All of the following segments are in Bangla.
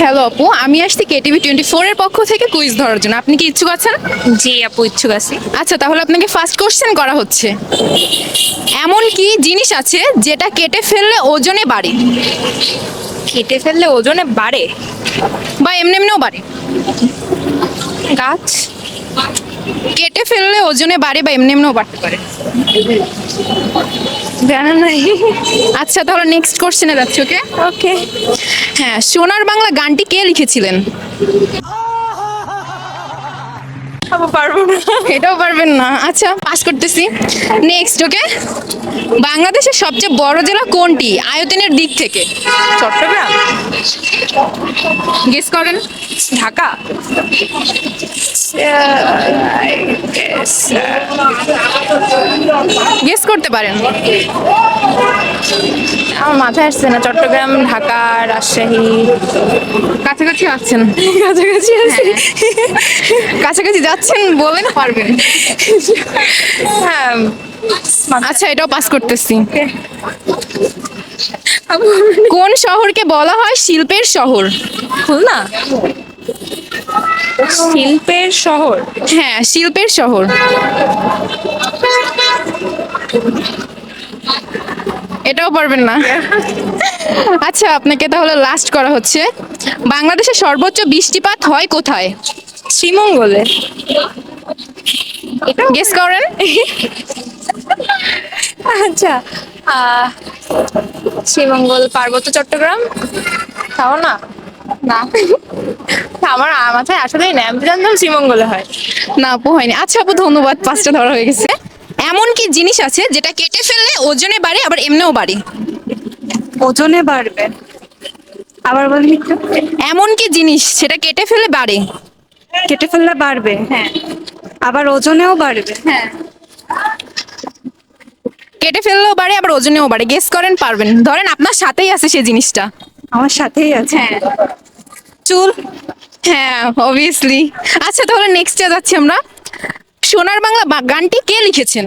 হ্যালো আপু। আমি আসছি কেটিভি টোয়েন্টি ফোর এর পক্ষ থেকে কুইজ ধরার জন্য। আপনি কি ইচ্ছুক আছেন? জি আপু ইচ্ছুক আছি। আচ্ছা তাহলে আপনাকে ফার্স্ট কোশ্চেন করা হচ্ছে। এমন কি জিনিস আছে যেটা কেটে ফেললে ওজনে বাড়ে? কেটে ফেললে ওজনে বাড়ে? বা এমনি এমনিও বাড়ে। গাছ? কেটে ফেললে ওজনে বাড়ে বা এমনি এমনিও বাড়তে পারে? জানা নাই। আচ্ছা তাহলে নেক্সট কোশ্চেনে যাচ্ছি ওকে ওকে হ্যাঁ সোনার বাংলা গানটি কে লিখেছিলেন? পারব না। এটাও পারবেন না। আচ্ছা পাস করতেছি। নেক্সট ওকে বাংলাদেশের সবচেয়ে বড় জেলা কোনটি? আয়তনের দিক থেকে। চট্টগ্রাম? গেস করেন ঢাকা? গেস করতে পারেন। আমার মাথায় আসছে না চট্টগ্রাম ঢাকা রাজশাহী। কাছাকাছি আসছেন। কাছাকাছি আছে কাছাকাছি যাচ্ছেন বলেন পারবেন। হ্যাঁ। আচ্ছা এটাও পাস করতেছি। কোন শহরকে বলা হয় শিল্পের শহর? খুলনা? শিল্পের শহর? হ্যাঁ শিল্পের শহর। এটাও পারবেন না। আচ্ছা আপনাকে তাহলে লাস্ট করা হচ্ছে। বাংলাদেশে সর্বোচ্চ বৃষ্টিপাত হয় কোথায়? শ্রীমঙ্গলে। গেস করেন। আচ্ছা শ্রীমঙ্গল পার্বত্য চট্টগ্রাম? তাও না? না। আমার মাথায় আসলেই না আমি জানতাম শ্রীমঙ্গলে হয়। না আপু হয়নি। আচ্ছা আপু ধন্যবাদ পাঁচটা ধরা হয়ে গেছে। এমন কি জিনিস আছে যেটা কেটে ফেললে ওজনে বাড়ে আবার এমনিও বাড়ে? ওজনে বাড়বে। আবার বলি এমন কি জিনিস সেটা কেটে ফেলে বাড়ে? কেটে ফেললে বাড়বে হ্যাঁ। আবার ওজনেও বাড়বে। হ্যাঁ। কেটে ফেললেও বাড়ে আবার ওজনেও বাড়ে গেস করেন পারবেন। ধরেন আপনার সাথেই আছে সেই জিনিসটা। আমার সাথেই আছে। হ্যাঁ। চুল? হ্যাঁ অবভিয়াসলি আচ্ছা তাহলে নেক্সটে যাচ্ছি আমরা। সোনার বাংলা গানটি কে লিখেছেন?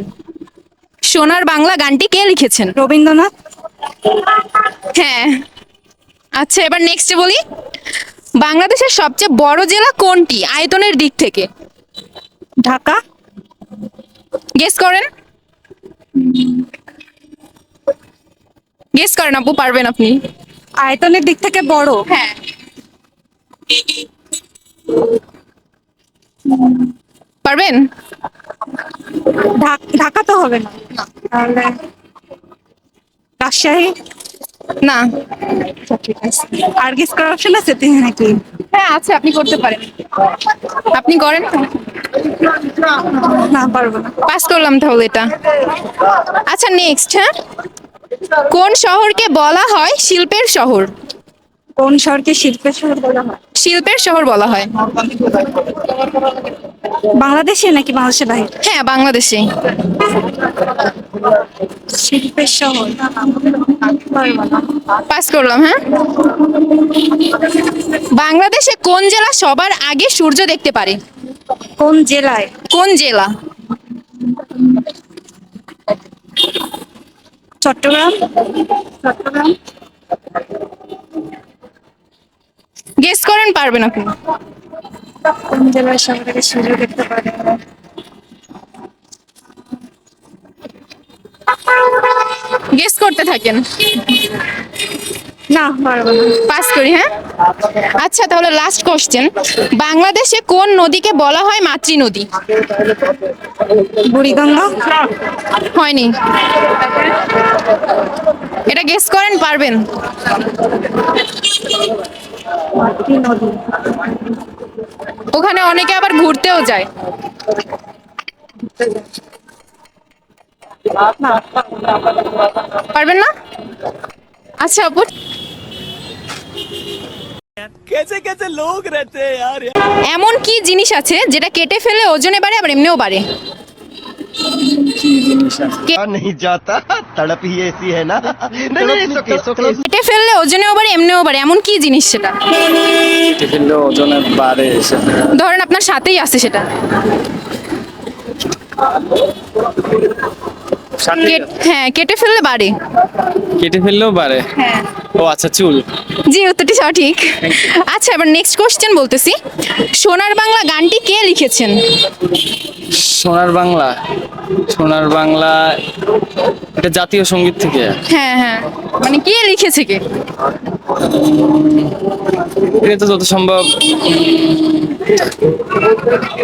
সোনার বাংলা গানটি কে লিখেছেন? রবীন্দ্রনাথ। হ্যাঁ। আচ্ছা এবার নেক্সটে বলি। বাংলাদেশের সবচেয়ে বড় জেলা কোনটি? আয়তনের দিক থেকে। ঢাকা। গেস করেন। গেস করেন আপু পারবেন আপনি। আয়তনের দিক থেকে বড়। হ্যাঁ। পারবেন? ঢাক- তো হবে না। তাহলে রাজশাহী? না। ঠিক আছে। আর গেস করার অপশন আছে? তিনি নাকি? হ্যাঁ আচ্ছা আপনি করতে পারেন। আপনি করেন। না পারব না। পাস করলাম তাহলে এটা। আচ্ছা নেক্সট হ্যাঁ? কোন শহরকে বলা হয় শিল্পের শহর? কোন শহরকে শিল্পের শহর বলা হয়? শিল্পের শহর বলা হয়। বাংলাদেশে নাকি বাংলাদেশের বাইরে হ্যাঁ বাংলাদেশে। শিল্পের শহর। পাস করলাম হ্যাঁ? বাংলাদেশে কোন জেলা সবার আগে সূর্য দেখতে পারে? কোন জেলায়? কোন জেলা? চট্টগ্রাম। চট্টগ্রাম। গেস করেন পারবেন আপনি। কোন জেলায় সবাইকে সূর্য দেখতে পারে? গেস করতে থাকেন। না পারব না। পাস করি হ্যাঁ? আচ্ছা তাহলে লাস্ট কোশ্চেন বাংলাদেশে কোন নদীকে বলা হয় মাতৃ নদী বুড়িগঙ্গা? হয়নি। এটা গেস করেন পারবেন? ওখানে অনেকে আবার ঘুরতেও যায়। পারবেন না? আচ্ছা আপু। এমন কি জিনিস আছে যেটা কেটে ফেলে ওজনে বাড়ে আবার এমনিও বাড়ে? কেটে ফেললে ওজনেও এমনিও এমন কি জিনিস সেটা? আপনার সাথেই আছে সেটা। হ্যাঁ কেটে ফেললে বাড়ে। কেটে ফেললেও পারে হ্যাঁ। ও আচ্ছা চুল। জি উত্তরটি সঠিক। আচ্ছা এবার নেক্সট কোশ্চেন বলতেছি। সোনার বাংলা গানটি কে লিখেছেন? সোনার বাংলা? সোনার বাংলা এটা জাতীয় সংগীত থেকে? হ্যাঁ হ্যাঁ। মানে কে লিখেছে কে? এটা যত সম্ভব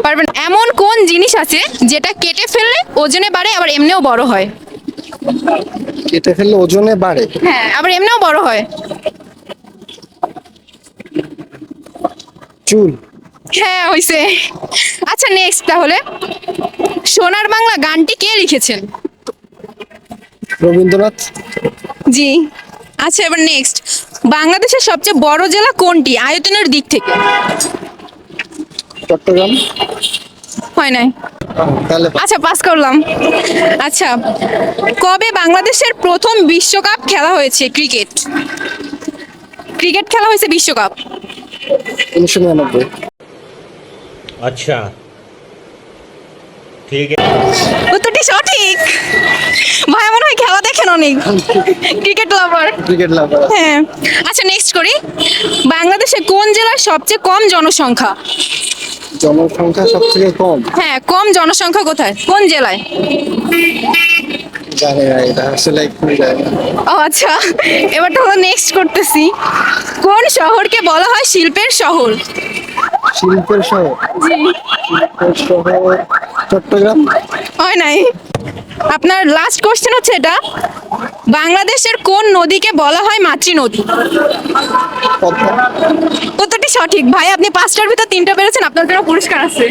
পারবেন এমন কোন জিনিস আছে যেটা কেটে ফেললে ওজনে বাড়ে আবার এমনিও বড় হয়? কেটে ফেললে ওজনে বাড়ে? হ্যাঁ আবার এমনিও বড় হয়। চুল। হ্যাঁ হইছে। আচ্ছা নেক্সট তাহলে। সোনার বাংলা গানটি কে লিখেছেন? রবীন্দ্রনাথ। জি। আচ্ছা এবার নেক্সট বাংলাদেশের সবচেয়ে বড় জেলা কোনটি? আয়তনের দিক থেকে। চট্টগ্রাম। হয় নাই? আচ্ছা পাস করলাম। আচ্ছা কবে বাংলাদেশের প্রথম বিশ্বকাপ খেলা হয়েছে ক্রিকেট? ক্রিকেট খেলা হয়েছে বিশ্বকাপ। আচ্ছা ঠিক है সঠিক ভাই মনে হয় খেলা দেখেন অনেক। ক্রিকেট লাভার ক্রিকেট লাভার হ্যাঁ। আচ্ছা নেক্সট করি। বাংলাদেশে কোন জেলার সবচেয়ে কম জনসংখ্যা? জনসংখ্যা সব থেকে কম? হ্যাঁ কম জনসংখ্যা কোথায়? কোন জেলায়? জানি না এটা আসলে ও আচ্ছা। এবার তাহলে নেক্সট করতেছি। কোন শহরকে বলা হয় শিল্পের শহর? শিল্পের শহর। শিল্পের শহর চট্টগ্রাম। হয় নাই? আপনার লাস্ট কোশ্চেন হচ্ছে এটা। বাংলাদেশের কোন নদীকে বলা হয় মাতৃ নদী কতটি সঠিক। ভাই আপনি পাঁচটার ভিতর তিনটা পেরেছেন আপনার জন্য পুরস্কার আছে।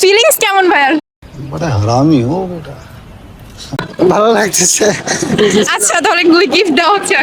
ফিলিংস কেমন ভাইয়ার? বড় হারামি ও ভালো লাগছে আচ্ছা তাহলে গিফট দাও হচ্ছে